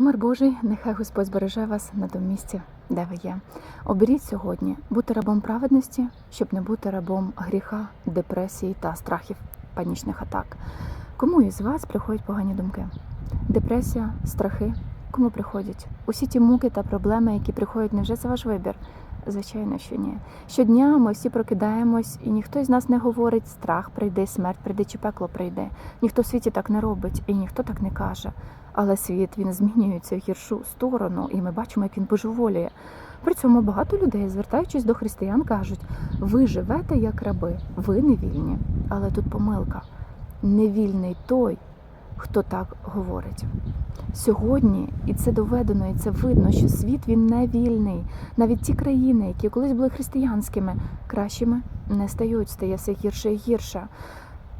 Мир Божий, нехай Господь збереже вас на тому місці, де ви є. Оберіть сьогодні бути рабом праведності, щоб не бути рабом гріха, депресії та страхів, панічних атак. Кому із вас приходять погані думки? Депресія, страхи? Кому приходять? Усі ті муки та проблеми, які приходять, невже це ваш вибір? Звичайно, що ні. Щодня ми всі прокидаємось, і ніхто із нас не говорить страх прийде, смерть прийде чи пекло прийде. Ніхто в світі так не робить, і ніхто так не каже. Але світ він змінюється в гіршу сторону, і ми бачимо, як він божеволіє. При цьому багато людей, звертаючись до християн, кажуть: ви живете як раби, ви не вільні. Але тут помилка. Невільний той, хто так говорить. Сьогодні, і це доведено, і це видно, що світ він не вільний. Навіть ті країни, які колись були християнськими, кращими не стають, стає все гірше і гірше.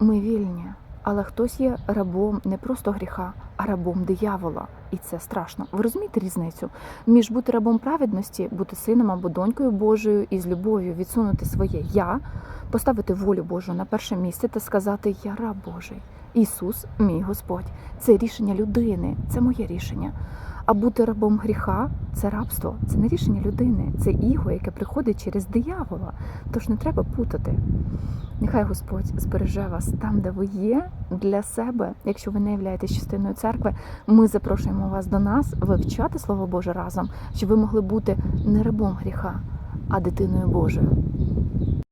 Ми вільні, але хтось є рабом не просто гріха, а рабом диявола. І це страшно. Ви розумієте різницю між бути рабом праведності, бути сином або донькою Божою і з любов'ю відсунути своє я, поставити волю Божу на перше місце та сказати Я раб Божий. Ісус, мій Господь, це рішення людини, це моє рішення. А бути рабом гріха це рабство, це не рішення людини, це іго, яке приходить через диявола. Тож не треба путати. Нехай Господь збереже вас там, де ви є, для себе. Якщо ви не являєтесь частиною церкви, ми запрошуємо вас до нас вивчати Слово Боже разом, щоб ви могли бути не рабом гріха, а дитиною Божою.